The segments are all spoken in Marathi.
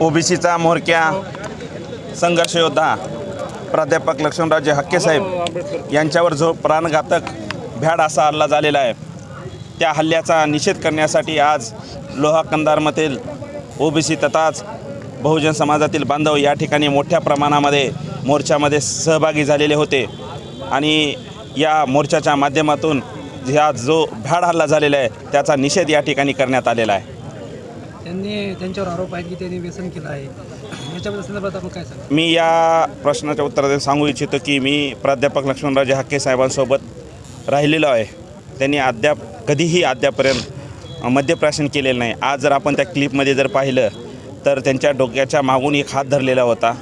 ओबीसीचा म्होरक्या संघर्ष योद्धा प्राध्यापक लक्ष्मणराजे हक्के साहेब यांच्यावर जो प्राणघातक भ्याड असा हल्ला झालेला आहे त्या हल्ल्याचा निषेध करण्यासाठी आज लोहा कंधारमधील ओबीसी तथाच बहुजन समाजातील बांधव या ठिकाणी मोठ्या प्रमाणामध्ये मोर्चामध्ये सहभागी झालेले होते. आणि या मोर्चाच्या माध्यमातून ह्या जो भ्याड हल्ला झालेला आहे त्याचा निषेध या ठिकाणी करण्यात आलेला आहे. त्यांनी त्यांच्यावर आरोप आहेत की त्यांनी व्यसन केलं आहे. याच्याबद्दल संदर्भात आपण काय सांगा? मी या प्रश्नाच्या उत्तरात सांगू इच्छितो की मी प्राध्यापक लक्ष्मणराजे हाके साहेबांसोबत राहिलेलो आहे. त्यांनी अद्याप कधीही अद्यापर्यंत मद्यप्राशन केलेलं नाही. आज जर आपण त्या क्लिपमध्ये जर पाहिलं तर त्यांच्या डोक्याच्या मागून एक हात धरलेला होता.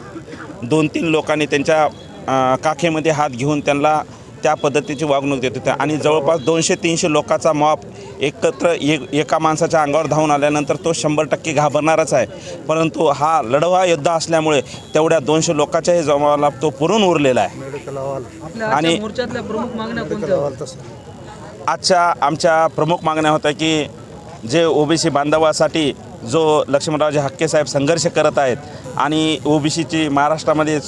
दोन तीन लोकांनी त्यांच्या काखेमध्ये हात घेऊन त्यांना त्या पद्धतीची वागणूक देत होत्या. आणि जवळपास दोनशे तीनशे लोकांचा मॉप एकत्र एक एका माणसाच्या अंगावर धावून आल्यानंतर तो शंभर टक्के घाबरणारच आहे. परंतु हा लढवा योद्धा असल्यामुळे तेवढ्या दोनशे लोकांच्याही जमावाला तो पुरून उरलेला आहे. आणि- आजच्या मोर्चातल्या प्रमुख मागण्या कोणत्या? आजच्या आमच्या प्रमुख मागण्या होत्या की जे ओबीसी बांधवासाठी जो लक्ष्मणरावजी हक्के साहेब संघर्ष करत आहेत आणि ओबीसीची महाराष्ट्रामध्ये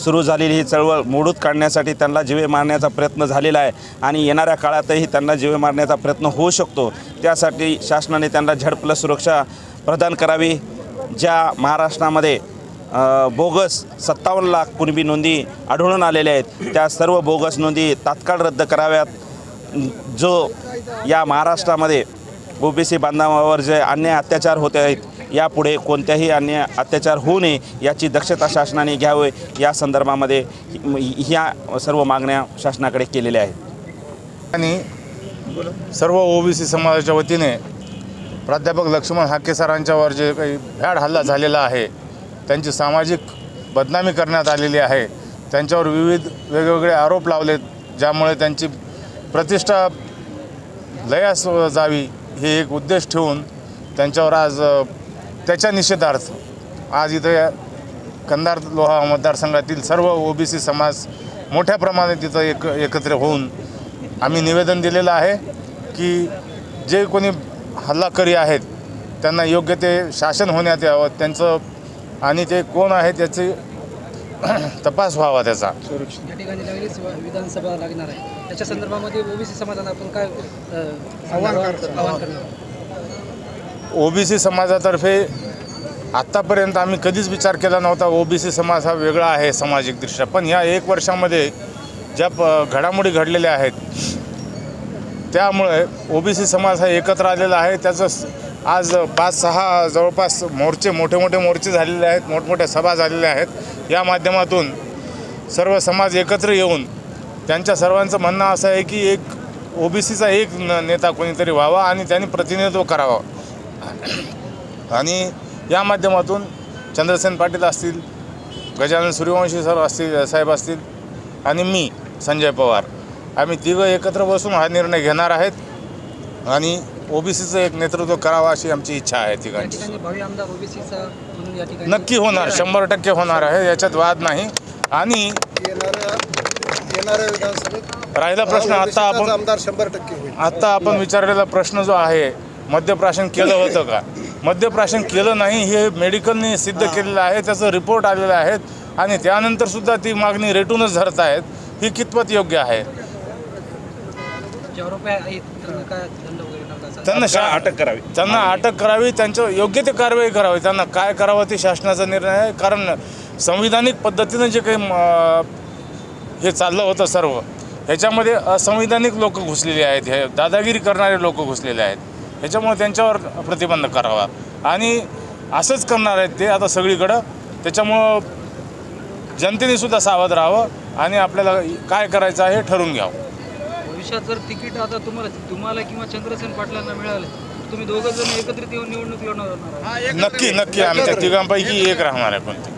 सुरू झालेली ही चळवळ मोडूत काढण्यासाठी त्यांना जीवे मारण्याचा प्रयत्न झालेला आहे आणि येणाऱ्या काळातही त्यांना जीवे मारण्याचा प्रयत्न होऊ शकतो. त्यासाठी शासनाने त्यांना झड प्लस सुरक्षा प्रदान करावी. ज्या महाराष्ट्रामध्ये बोगस सत्तावन्न लाख कुणबी नोंदी आढळून आलेल्या आहेत त्या सर्व बोगस नोंदी तात्काळ रद्द कराव्यात. जो या महाराष्ट्रामध्ये ओबीसी बांधवावर जे अन्याय अत्याचार होते आहेत यापुढे कोणत्याही अन्याय अत्याचार होऊ नये याची दक्षता शासनाने घ्यावे या संदर्भामध्ये ह्या सर्व मागण्या शासनाकडे केलेल्या आहेत. आणि सर्व ओबीसी समाजाच्या वतीने प्राध्यापक लक्ष्मण हाके सरांच्यावर जे काही भ्याड हल्ला झालेला आहे त्यांची सामाजिक बदनामी करण्यात आलेली आहे त्यांच्यावर विविध वेगवेगळे आरोप लावलेत ज्यामुळे त्यांची प्रतिष्ठा लयास जावी हे एक उद्देश ठेवून त्यांच्यावर आज त्याच्या निषेधार्थ आज इथं या कंधार लोहा मतदारसंघातील सर्व ओबीसी समाज मोठ्या प्रमाणात तिथं एक एकत्र होऊन आम्ही निवेदन दिलेलं आहे की जे कोणी हल्लाकरी आहेत त्यांना योग्य ते शासन होण्यात यावं त्यांचं आणि ते कोण आहे त्याची तपास व्हावा त्याचा. विधानसभा लागणार आहे. त्याच्या संदर्भामध्ये ओबीसी समाजाला आपण काय आव्हान करणार ओबीसी समाजातर्फे आत्तापर्यंत आम्ही कधीच विचार केला नव्हता ओबीसी समाज हा वेगळा आहे सामाजिकदृष्ट्या. पण या एक वर्षामध्ये ज्या प घडामोडी घडलेल्या आहेत त्यामुळे ओबीसी समाज हा एकत्र आलेला आहे. त्याचं आज पाच सहा जवळपास मोर्चे मोठे मोठे मोर्चे झालेले आहेत मोठमोठ्या सभा झालेल्या आहेत. या माध्यमातून सर्व समाज एकत्र येऊन त्यांच्या सर्वांचं म्हणणं असं आहे की एक ओबीसीचा एक न नेता कोणीतरी व्हावा आणि त्यांनी प्रतिनिधित्व करावं. आणि या माध्यमातून चंद्रसेन पाटील असतील गजानन सूर्यवंशी सर असतील साहेब असतील आणि मी संजय पवार आम्ही तिघं एकत्र बसून हा निर्णय घेणार आहेत आणि ओबीसीचं एक नेतृत्व करावं अशी आमची इच्छा आहे तिघांची. नक्की होणार शंभर टक्के होणार आहे याच्यात वाद नाही. आणि येणाऱ्या येणाऱ्या विधानसभेत राहिला प्रश्न आता आपण आमदार शंभर टक्के होईल. आत्ता आपण विचारलेला प्रश्न जो आहे मद्यप्राशन केलं होतं का? मद्यप्राशन केलं नाही हे मेडिकलने सिद्ध केलेलं आहे त्याचं रिपोर्ट आलेले आहेत आणि त्यानंतर सुद्धा ती मागणी रेटूनच धरत आहेत ही कितपत योग्य आहे? त्यांना शा अटक करावी. त्यांना अटक करावी त्यांच्या योग्य ते कारवाई करावी. त्यांना काय करावं ते शासनाचा निर्णय आहे. कारण संविधानिक पद्धतीनं जे काही हे चाललं होतं सर्व ह्याच्यामध्ये असंविधानिक लोक घुसलेले आहेत हे दादागिरी करणारे लोक घुसलेले आहेत ह्याच्यामुळे त्यांच्यावर प्रतिबंध करावा. आणि असंच करणार आहेत ते आता सगळीकडं त्याच्यामुळं जनतेने सुद्धा सावध राहावं आणि आपल्याला काय करायचं आहे हे ठरवून घ्यावं. भविष्यात जर तिकीट आता तुम्हाला तुम्हाला किंवा चंद्रसेन पाटलांना मिळालं तुम्ही दोघं जण एकत्रित येऊन निवडणूक लढणार आहात. नक्की नक्की आमच्या तिघांपैकी एक राहणार आहे पण ते